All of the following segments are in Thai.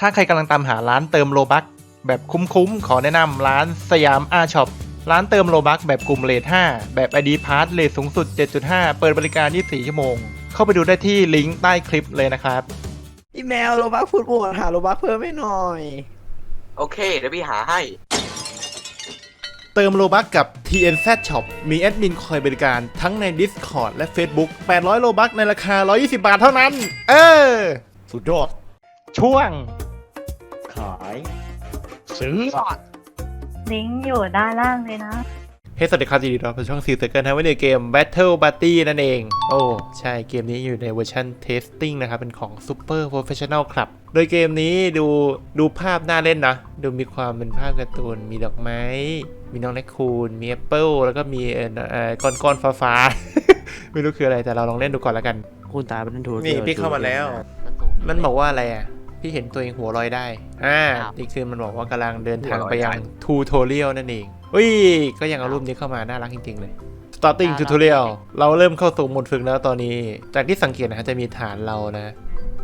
ถ้าใครกำลังตามหาร้านเติมโลบักแบบคุ้มๆ ขอแนะนำร้านสยามอาช็อปร้านเติมโลบักแบบกลุ่มเลท5 แบบ ID p a s s เลทสูงสุด 7.5 เปิดบริการ 24 ชั่วโมง เข้าไปดูได้ที่ลิงก์ใต้คลิปเลยนะครับพี่แมวโรบักพูดบวกหาโรบักเพิ่มให้หน่อย โอเค เดี๋ยวพี่หาให้ เติมโลบักกับ TNZ Shop มีแอดมินคอยบริการทั้งใน Discord และ Facebook 800 โลบักในราคา 120 บาทเท่านั้น เออ สุดยอด ช่วงขาย ซื้อลิงก์อยู่ด้านล่างเลยนะ เฮ้ยสวัสดีครับยินดีต้อนรับสู่ช่องซีเซอร์เกิลนะไว้ในเกม Battle Party นั่นเอง โอ้ ใช่เกมนี้อยู่ในเวอร์ชัน Testing นะครับ เป็นของ Super Professional Club โดยเกมนี้ดูดูภาพน่าเล่นนะ ดูมีความเป็นภาพการ์ตูน มีดอกไม้ มีน้องแนคคูน มีแอปเปิลแล้วก็มีเอ่อเอ่อก้อนก้อนฟ้าฟ้าๆไม่รู้คืออะไรแต่เราลองเล่นดูก่อนแล้วกัน คุณตาเป็นทูนี่พี่เข้ามาแล้ว มันบอกว่าอะไรอะ พี่เห็นตัวเองหัวลอยได้ อ่านี่คือมันบอกว่ากำลังเดินทางไปยังทูโทเรียลนั่นเองอุ้ย ก็ยังเอารูปนี้เข้ามา น่ารักจริง ๆ เลย starting tutorial เราเริ่มเข้าสู่โหมดฝึกแล้วตอนนี้ จากที่สังเกตนะฮะจะมีฐานเรานะ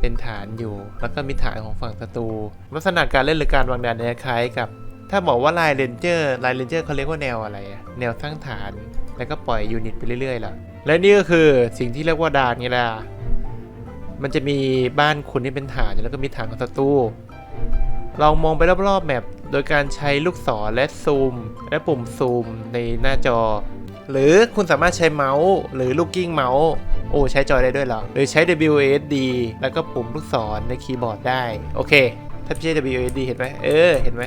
เป็นฐานอยู่ แล้วก็มีฐานของฝั่งศัตรู ลักษณะการเล่นหรือการวางแผนเนี่ยคล้ายกับ ถ้าบอกว่าลายเรนเจอร์ลายเรนเจอร์เขาเรียกว่าแนวอะไรอะแนวสร้างฐาน แล้วก็ปล่อยยูนิตไปเรื่อยๆล่ะและนี่ก็คือสิ่งที่เรียกว่าดานไงล่ะ มันจะมีบ้านคุณที่เป็นฐานแล้วก็มีฐานของศัตรูลองมองไปรอบๆแมปโดยการใช้ลูกศรและซูม และปุ่มซูมในหน้าจอ หรือคุณสามารถใช้เมาส์หรือลูกกิ้งเมาส์โอ้ใช้จอยได้ด้วยเหรอ หรือใช้ WASD แล้วก็ปุ่มลูกศรในคีย์บอร์ดได้ โอเค ถ้าพี่ใช้ WASD เห็นไหมเออเห็นไหม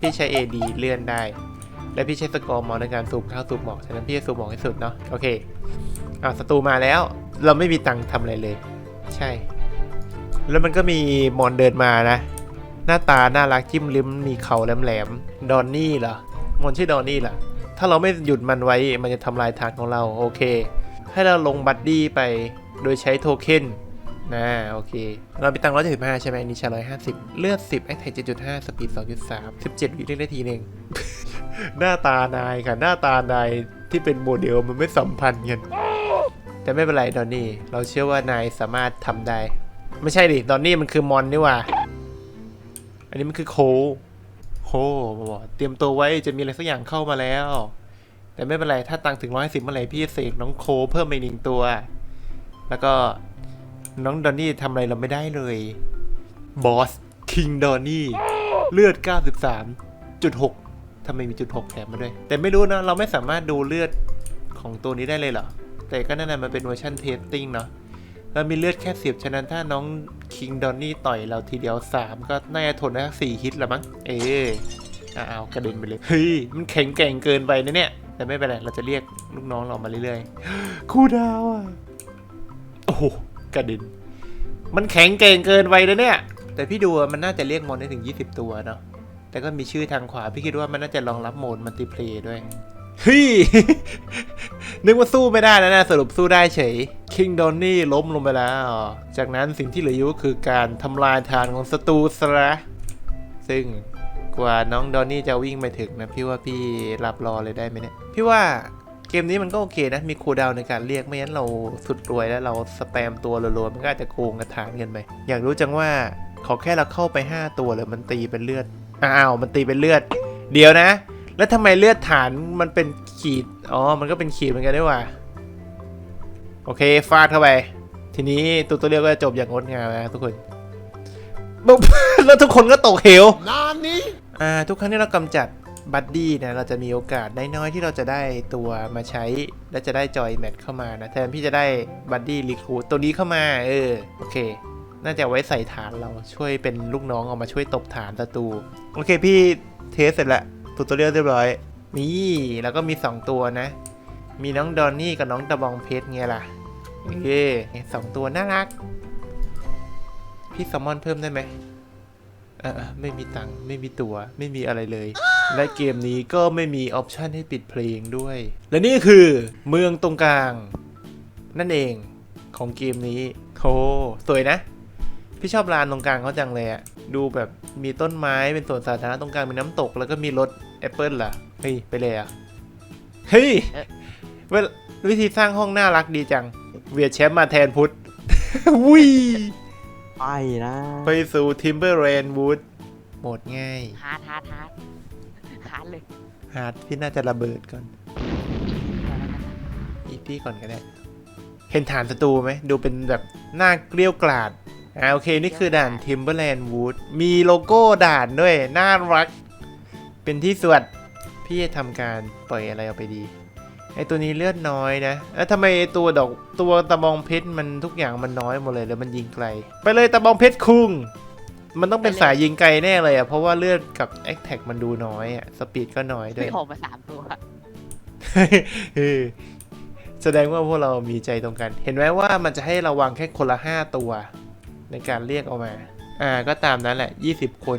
พี่ใช้ AD เลื่อนได้ และพี่ใช้สกอร์มองในการซูมเข้าซูมออกฉะนั้นพี่จะซูมออกให้สุดเนาะโอเคอ่าศัตรูมาแล้ว เราไม่มีตังค์ทำอะไรเลย ใช่ แล้วมันก็มีมอนเดินมานะ หน้าตาน่ารักจิ้มลิ้มมีเขาแหลมๆดอนนี่เหรอมอนชื่อดอนนี่เหรอถ้าเราไม่หยุดมันไว้มันจะทำลายฐานของเราโอเค ให้เราลงบัดดี้ไปโดยใช้โทเค็นนะโอเค เราไปตังค์ร้อยเจ็ดสิบห้าใช่ไหมนี่ใช้ร้อยห้าสิบเลือดสิบแอคแท็กเจ็ดจุดห้าสปีดสองจุดสามสิบเจ็ดวิเล่นได้ทีหนึ่งหน้าตานายค่ะ หน้าตานายที่เป็นโมเดลมันไม่สัมพันธ์กัน แต่ไม่เป็นไรดอนนี่ เราเชื่อว่านายสามารถทำได้ ไม่ใช่ดิ ดอนนี่มันคือมอนนี่ว่า อันนี้มันคือโคโคบอกเตรียมตัวไว้จะมีอะไรสักอย่างเข้ามาแล้ว แต่ไม่เป็นไร ถ้าตังค์ถึงร้อยสิบเมื่อไหร่พี่จะเสกน้องโคเพิ่มไปหนึ่งตัว แล้วก็น้องดอนนี่ทำอะไรเราไม่ได้เลย บอส คิงดอนนี่ เลือด 93.6ทำไมมีจุด6แถมมาด้วย แต่ไม่รู้นะ เราไม่สามารถดูเลือดของตัวนี้ได้เลยเหรอ แต่ก็นั่นแหละมันเป็นเวอร์ชันเทสติ้งเนาะเรามีเลือดแค่สิบฉะนั้นถ้าน้องคิงดอนนี่ต่อยเราทีเดียวสามก็น่าจะทนได้สี่ฮิตละมั้งเออเอากระเด็นไปเลยเฮ้ยมันแข็งแกร่งเกินไปนะเนี่ย แต่ไม่เป็นไรเราจะเรียกลูกน้องเรามาเรื่อยๆครูดาวอะโอ้โหกระเด็นมันแข็งแกร่งเกินไปนะเนี่ย แต่พี่ดูมันน่าจะเรียกมอนได้ถึง 20 ตัวเนาะแต่ก็มีชื่อทางขวาพี่คิดว่ามันน่าจะรองรับโหมดมัลติเพลย์ด้วยเฮ้ย นึกว่าสู้ไม่ได้แล้วนะสรุปสู้ได้เฉยคิงดอนนี่ล้มลงไปแล้ว จากนั้นสิ่งที่เหลืออยู่ก็คือการทำลายฐานของศัตรูซะซึ่งกว่าน้องดอนนี่จะวิ่งไปถึงนะพี่ว่าพี่รับรอเลยได้ไหมเนี่ยพี่ว่าเกมนี้มันก็โอเคนะ มีคูดาวในการเรียกไม่งั้นเราสุดรวยแล้วเราสแปมตัวรัวๆมันก็อาจจะโกงกระฐานกันไปอยากรู้จังว่าขอแค่เราเข้าไป 5 ตัวเลยมันตีเป็นเลือดอ้าวมันตีเป็นเลือด เดี๋ยวนะ แล้วทำไมเลือดฐานมันเป็นขีด อ๋อ มันก็เป็นขีดเหมือนกันด้วยว่ะ โอเค ฟาดเข้าไป ทีนี้ตัวตัวเรียกก็จะจบอย่างงดงามนะทุกคนปุ๊บแล้วทุกคนก็ตกเหว นานนี้ อ่า ทุกครั้งที่เรากำจัดบัดดี้นะ เราจะมีโอกาสน้อยๆที่เราจะได้ตัวมาใช้ และจะได้จอยแมทเข้ามานะ แทนพี่จะได้บัดดี้รีคูตัวนี้เข้ามา เออ โอเคน่าจะไว้ใส่ฐานเราช่วยเป็นลูกน้องเอามาช่วยตบฐานศัตรูโอเคพี่เทสเสร็จแล้ว ตัวตัวเรียกเรียบร้อย นี่แล้วก็มี 2 ตัวนะ มีน้องดอนนี่กับน้องตะบองเพชรไงล่ะเอ้สองตัวน่ารัก พี่แซลมอนเพิ่มได้ไหมเออไม่มีตังค์ไม่มีตัว ไม่มีอะไรเลย และเกมนี้ก็ไม่มีออปชันให้ปิดเพลงด้วย และนี่คือเมืองตรงกลาง นั่นเองของเกมนี้โธสวยนะ พี่ชอบลานตรงกลางเขาจังเลยอะดูแบบ มีต้นไม้เป็นสวนสาธารณะตรงกลางมีน้ำตก แล้วก็มีรถแอปเปิลล่ะเฮ้ยไปเลยอะเฮ้ยเวลวิธีสร้างห้องน่ารักดีจัง เวียดแชมป์มาแทนพุทธวุ้ยไม่นะไปสู่ทิมเบอร์เรนวูดโหมดง่ายฮาร์ดฮาร์ดฮาร์ดฮาร์ดเลยฮาร์ดพี่น่าจะระเบิดก่อน อีพี่ก่อนก็ได้ เห็นฐานศัตรูไหม ดูเป็นแบบหน้าเกลี้ยวกราด อ่าโอเค นี่คือด่าน Timberland Wood มีโลโก้ด่านด้วย น่ารัก เป็นที่สวดพี่จะทำการปล่อยอะไรออกไปดี ไอตัวนี้เลือดน้อยนะแล้วทำไมไอ้ตัวดอกตัวตะบองเพชรมันทุกอย่างมันน้อยหมดเลยแล้วมันยิงไกล ไปเลยตะบองเพชรคุง มันต้องเป็นสายยิงไกลแน่เลยอะ เพราะว่าเลือดกับแอคแท็กมันดูน้อยอะ สปีดก็น้อยด้วย พี่ออกมาสามตัวเออแสดงว่าพวกเรามีใจตรงกัน เห็นไหมว่ามันจะให้ระวังแค่คนละห้าตัว ในการเรียกออกมา อ่า ก็ตามนั้นแหละยี่สิบคน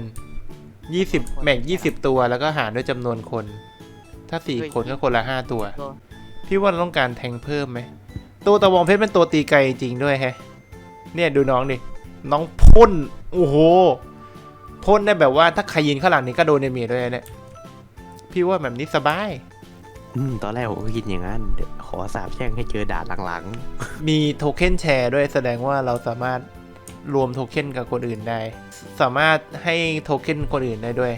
ยี่สิบแบ่งยี่สิบตัวแล้วก็หารด้วยจำนวนคน ถ้าสี่เฮ้ยคนก็คนละห้าตัวตัว พี่ว่าเราต้องการแทงเพิ่มไหม ตัวตะวองเพชรเป็นตัวตีไกลจริงด้วยแฮะ เนี่ยดูน้องดิ น้องพ่น โอ้โห พ่นได้แบบว่าถ้าใครยินข้างหลังนี้ก็โดนเนเมียด้วยนะเนี่ย พี่ว่าแบบนี้สบายอืมตอนแรกผมก็คิดอย่างนั้นเดี๋ยวขอสาบแช่งให้เจอด่านหลังมีโทเค็นแชร์ด้วยแสดงว่าเราสามารถ รวมโทเค็นกับคนอื่นได้ สามารถให้โทเค็นคนอื่นได้ด้วย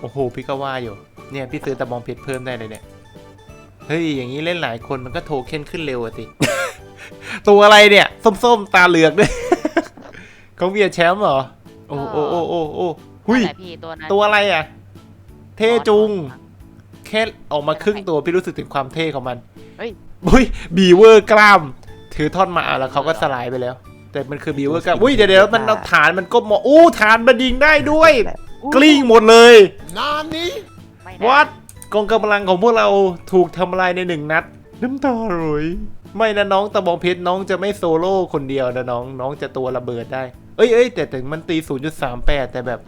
โอ้โห พี่ก็ว่าอยู่ เนี่ย พี่ซื้อตะบองเพชรเพิ่มได้เลยเนี่ย เฮ้ย อย่างนี้เล่นหลายคนมันก็โทเค็นขึ้นเร็วอะสิ ตัวอะไรเนี่ย ส้มๆ ตาเหลือกด้วย เขาเวียร์แชมป์เหรอ โอ้โอ้โอ้โอ้โอ้หุยนั่นแหละพี่ตัวนั้นตัวอะไรอะ เท่จุงแค่ออกมาครึ่งตัวพี่รู้สึกถึงความเท่ของมัน เฮ้ยบุ้ยบีเวอร์กล้าม ถือท่อนมาแล้วเขาก็สลายไปแล้ว แต่มันคือบีเวอร์กล้ามอุ้ยเดี๋ยวเดี๋ยวมันเอาฐานมันก็มองอู้ฐานมันยิงได้ด้วย กลิ้งหมดเลยไม่นะวัดกองกำลังของพวกเราถูกทำลายในหนึ่งนัดน้ำตาไหลไม่นะน้องตะบองเพชรน้องจะไม่โซโล่คนเดียวนะน้องน้องจะตัวระเบิดได้ เอ้ยเอ้ยแต่ถึงมันตี 0.38 แต่แบบ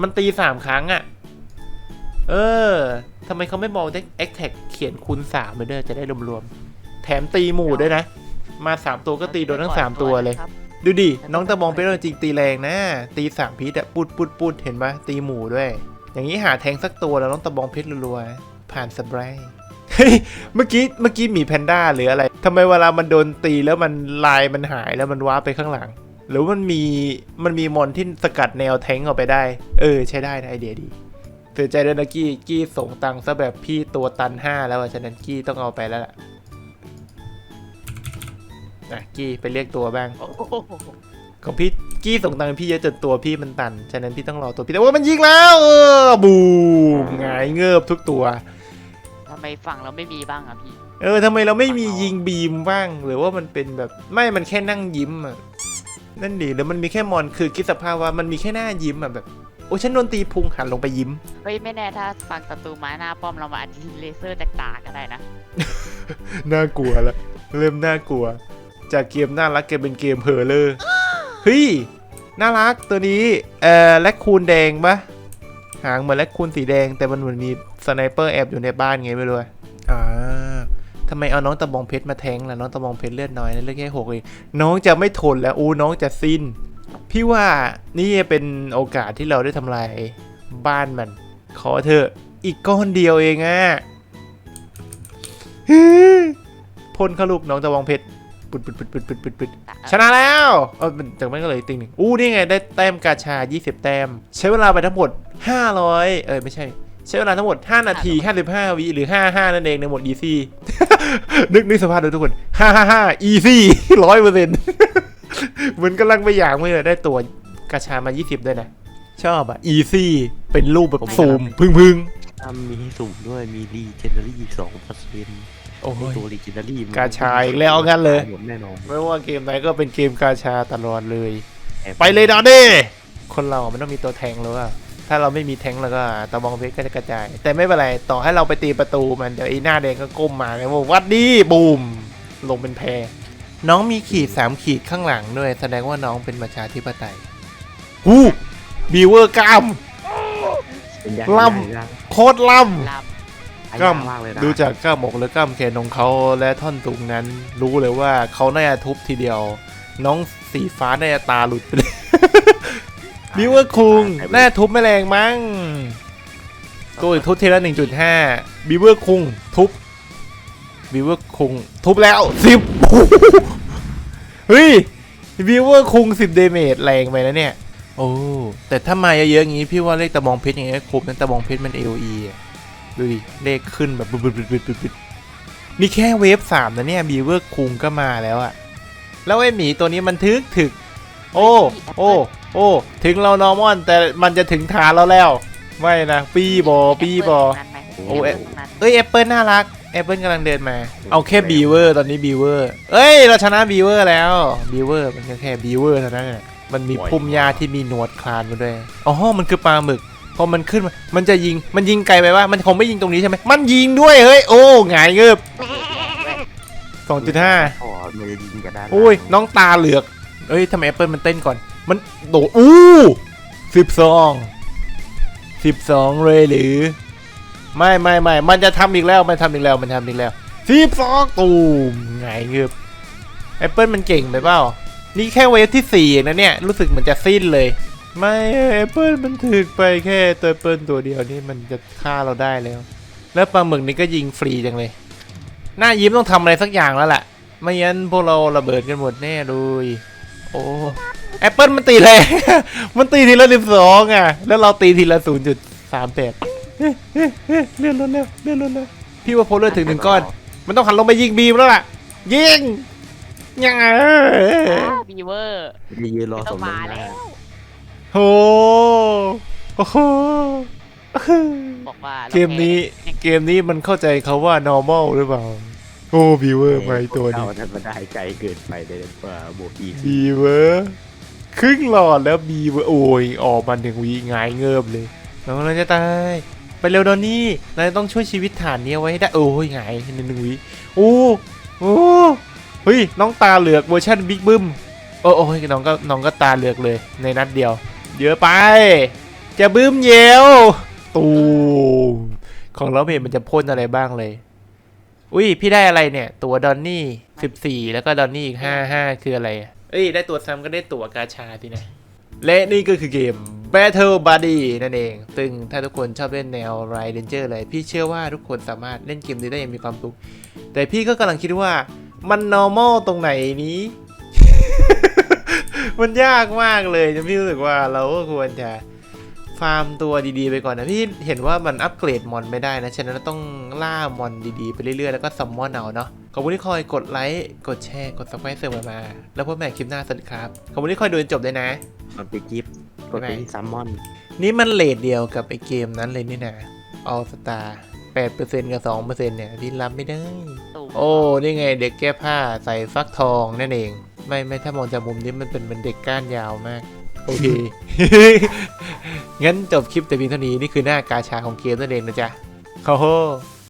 มันตีสามครั้งอะเออทำไมเขาไม่มองได้แอคแท็กเขียนคูณสามไปด้วยจะได้รวมๆแถมตีหมู่ด้วยนะ มาสามตัวก็ตีโดนทั้งสามตัวเลยครับดูดิ น้องตะบองเพชรจริงๆตีแรงนะ ตีสามพิษอะปุดปุดปุดเห็นปะตีหมู่ด้วย อย่างนี้หาแทงสักตัวแล้วน้องตะบองเพชรรัวๆผ่านสเปรย์เฮ้ยเมื่อกี้เมื่อกี้หมีแพนด้าหรืออะไรทำไมเวลามันโดนตีแล้วมันลายมันหายแล้วมันว้าร์ปไปข้างหลัง หรือมันมีมันมีมอนที่สกัดแนวแทงออกไปได้ เออ ใช้ได้นะไอเดียดีเสียใจด้วยนะกี้กี้ส่งตังค์ซะแบบพี่ตัวตันห้าแล้วอะฉะนั้นกี้ต้องเอาไปแล้วล่ะ อะกี้ไปเรียกตัวบ้างโอ้โหของพี่กี้ส่งตังค์พี่เยอะจนตัวพี่มันตัน ฉะนั้นพี่ต้องรอตัวพี่แต่ว่ามันยิงแล้วเออบูมหงายเงือบทุกตัว ทำไมฝั่งเราไม่มีบ้างอะพี่ เออทำไมเราไม่มียิงบีมบ้าง หรือว่ามันเป็นแบบไม่มันแค่นั่งยิ้มอะนั่นดีหรือมันมีแค่มอนคือคิดสภาพว่ามันมีแค่หน้ายิ้มอะแบบโอ้ฉันโดนตีพุงหันลงไปยิ้ม เฮ้ยไม่แน่ถ้าฝั่งศัตรูไม้หน้าป้อมเรามาอาจจะยิงเลเซอร์จากตาก็ได้นะ น่ากลัวละเริ่มน่ากลัว จากเกมน่ารักเกมเป็นเกมเพลเลอร์เฮ้ยน่ารักตัวนี้เอ่อแลคคูนแดงปะหางเหมือนแลคคูนสีแดงแต่มันเหมือนมีสไนเปอร์แอบอยู่ในบ้านไงไม่รู้อะอ่าทำไมเอาน้องตะบองเพชรมาแทงล่ะน้องตะบองเพชรเลือดน้อยนะเลือดแค่หกเองน้องจะไม่ทนแล้วอู้น้องจะสิ้น พี่ว่านี่เป็นโอกาสที่เราได้ทำลายบ้านมัน ขอเถอะอีกก้อนเดียวเองอะฮึพ่นเข้าลูกน้องตะบองเพชร ปุดปุดปุดปุดปุดปุดปุดชนะแล้วเออมันจากนั้นก็เลยติงหนึ่งอู้นี่ไงได้แต้มกาชา 20 แต้ม ใช้เวลาไปทั้งหมด 500 เออไม่ใช่ ใช้เวลาทั้งหมด 5 นาที 55 วิหรือ 55 นั่นเองในหมด easy นึกนึกสภาพดูทุกคน 555 easy ร้อยเปอร์เซ็นต์เหมือนกำลังไปอย่างเมื่อได้ตัวกาชามา 20 ด้วยนะ ชอบอะ easy เป็นรูปแบบซูมพึ่งพึ่งทำมีสุ่มด้วยมีรีเจนเนอรี่สองเปอร์เซ็นต์ โอ้ยตัวรีเจนเนอรี่กาชาอีกแล้วงั้นเลยหมดแน่นอนไม่ว่าเกมไหนก็เป็นเกมกาชาตลอดเลย ไปเลยดาวนี่คนเรามันต้องมีตัวแทงแล้วอะถ้าเราไม่มีแทงแล้วก็ตะบองเพชรก็จะกระจาย แต่ไม่เป็นไร ต่อให้เราไปตีประตูมันเดี๋ยวไอ้หน้าแดงก็ก้มมาไงว่าวัดดีบูมลงเป็นแพรน้องมีขีดสามขีดข้างหลังด้วย แสดงว่าน้องเป็นประชาธิปไตยหูบีเวอร์กล้ามเป็นยากล่ำยากยากโคตรล่ำล กล้ามมากเลยนะดูจากกล้ามอกและกล้ามแขนของเขาและท่อนตุงนั้น รู้เลยว่าเขาน่าจะทุบทีเดียว น้องสีฟ้าน่าจะตาหลุดไปเลยบิวเวอร์คุงน่าจะทุบไม่แรงมั้งตัวอีกทุบทีละ1.5บิวเวอร์คุงทุบบิวเวอร์คุงทุบแล้วสิบเฮ้ยวิวเวอร์คุง10เดเมจแรงไปนะเนี่ย โอ้แต่ถ้ามาเยอะๆอย่างงี้พี่ว่าเลขตะบองเพชรอย่างเงี้ยครบนั้นตะบองเพชรมัน AOE อะ ดูดิ เลขขึ้นแบบบึดบึดบึดบึดบึดนี่แค่เวฟสามนะเนี่ยบีเวอร์คุงก็มาแล้วอะแล้วไอ้หมีตัวนี้มันทึกถึก โอ้ โอ้ โอ้ ถึงเรานอร์มอน แต่มันจะถึงฐานเราแล้ว ไม่นะ ปีบอ ปีบอ โอ้เอ้ยแอปเปิลน่ารักแอปเปิลกำลังเดินมา เอาแค่บีเวอร์ตอนนี้บีเวอร์เอ้ย เราชนะบีเวอร์แล้วบีเวอร์มันแค่บีเวอร์เท่านั้นน่ะมันมีพุ่มหญ้าที่มีหนวดคลานมาด้วย อ๋อ มันคือปลาหมึก พอมันขึ้นมามันจะยิง มันยิงไกลไปว่า มันคงไม่ยิงตรงนี้ใช่ไหม มันยิงด้วยเฮ้ย โอ้หงายเงือบสองจุดห้าอ๋อมันจะยิงกันได้านโอ้ย น้องตาเหลือก เอ้ยทำไมแอปเปิลมันเต้นก่อน มันโดดอู้สิบสองสิบสองเลยหรือ ไม่ไม่ไม่มันจะทำอีกแล้ว มันทำอีกแล้ว มันทำอีกแล้วสิบสองตูมไงเงือบแอปเปิลมันเก่งไปเปล่า นี่แค่เวฟที่สี่เองนะเนี่ย รู้สึกมันจะสิ้นเลย ไม่แอปเปิลมันถึกไปแค่ตัวเปิลตัวเดียวนี่มันจะฆ่าเราได้แล้ว แล้วปลาหมึกนี่ก็ยิงฟรีจังเลย หน้ายิ้มต้องทำอะไรสักอย่างแล้วแหละไม่งั้นพวกเราระเบิดกันหมดแน่เลยโอ้แอปเปิลมันตีเลย มันตีทีละสิบสองอะ แล้วเราตีทีละศูนย์จุดสามแปดเลื่อนรถแล้วเลื่อนรถแล้วพี่ว่าโพลเลอร์ถึงหนึ่งก้อน มันต้องหันลงไปยิงบีมแล้วล่ะ ยิงยังไงบีเวอร์จะยืนรอสต้องมมาน้ำหแล้น้าว โหโอ้โหบอกว่าเกมนี้เกมนี้มันเข้าใจเขาว่า normal หรือเปล่า โอ้บีเวอร์ไปตัวนี้เอาท่านมาได้ไกลเกินไปเลยกว่าบวกอีกบีเวอร์ครึ่งหลอดแล้วบีเวอร์โอ้ยออกมาหนึ่งวีหงายเงิบเลยน้องเราจะตาย ไปเร็วดอนนี่นายต้องช่วยชีวิตฐานนี้เอาไว้ให้ได้โอ้ยหงายในหนึ่งวีโอ้โอ้เฮ้ยน้องตาเหลือกเวอร์ชันบิ๊กบึ้มโอ้โอ้ยน้องก็น้องก็ตาเหลือกเลยในนัดเดียว เยอะไป จะบึ้มเยวตูมของเราเพจมันจะพ่นอะไรบ้างเลย อุ้ยพี่ได้อะไรเนี่ย ตัวดอนนี่สิบสี่แล้วก็ดอนนี่อีกห้าห้าคืออะไรอะเอ้ยได้ตัวซ้ำก็ได้ตัวกาชาสินะ และนี่ก็คือเกม Battle Buddy นั่นเอง ซึ่งถ้าทุกคนชอบเล่นแนว Ride Ranger เลย พี่เชื่อว่าทุกคนสามารถเล่นเกมนี้ได้อย่างมีความสุข แต่พี่ก็กำลังคิดว่ามัน normal ตรงไหนนี้ มันยากมากเลยจนพี่รู้สึกว่าเราก็ควรจะฟาร์มตัวดีๆไปก่อนนะพี่เห็นว่ามันอัปเกรดมอนไม่ได้นะ ฉะนั้นเราต้องล่ามอนดีๆไปเรื่อยๆ แล้วก็ซัมมอนเอาเนาะขอบคุณที่คอยกดไลค์กดแชร์กดซับสไครต์เสริมมา แล้วพบกันใหม่คลิปหน้าสวัสดีครับขอบคุณที่คอยดูจนจบเลยนะกดไปกิฟต์กดไปที่ซัมมอน นี่มันเลทเดียวกับไอเกมนั้นเลยนี่นะออสตาแปดเปอร์เซ็นต์กับสองเปอร์เซ็นต์เนี่ยพี่รับไม่ได้ตูมโอ้นี่ไงเด็กแก้ผ้าใส่ฟักทองนั่นเอง ไม่ไม่ถ้ามองจากมุมนี้มันเป็นเป็นเด็กก้านยาวมาก โอเค งั้นจบคลิปแต่เพียงเท่านี้นี่คือหน้ากาชาของเกมนั่นเองนะจ๊ะโอ้โห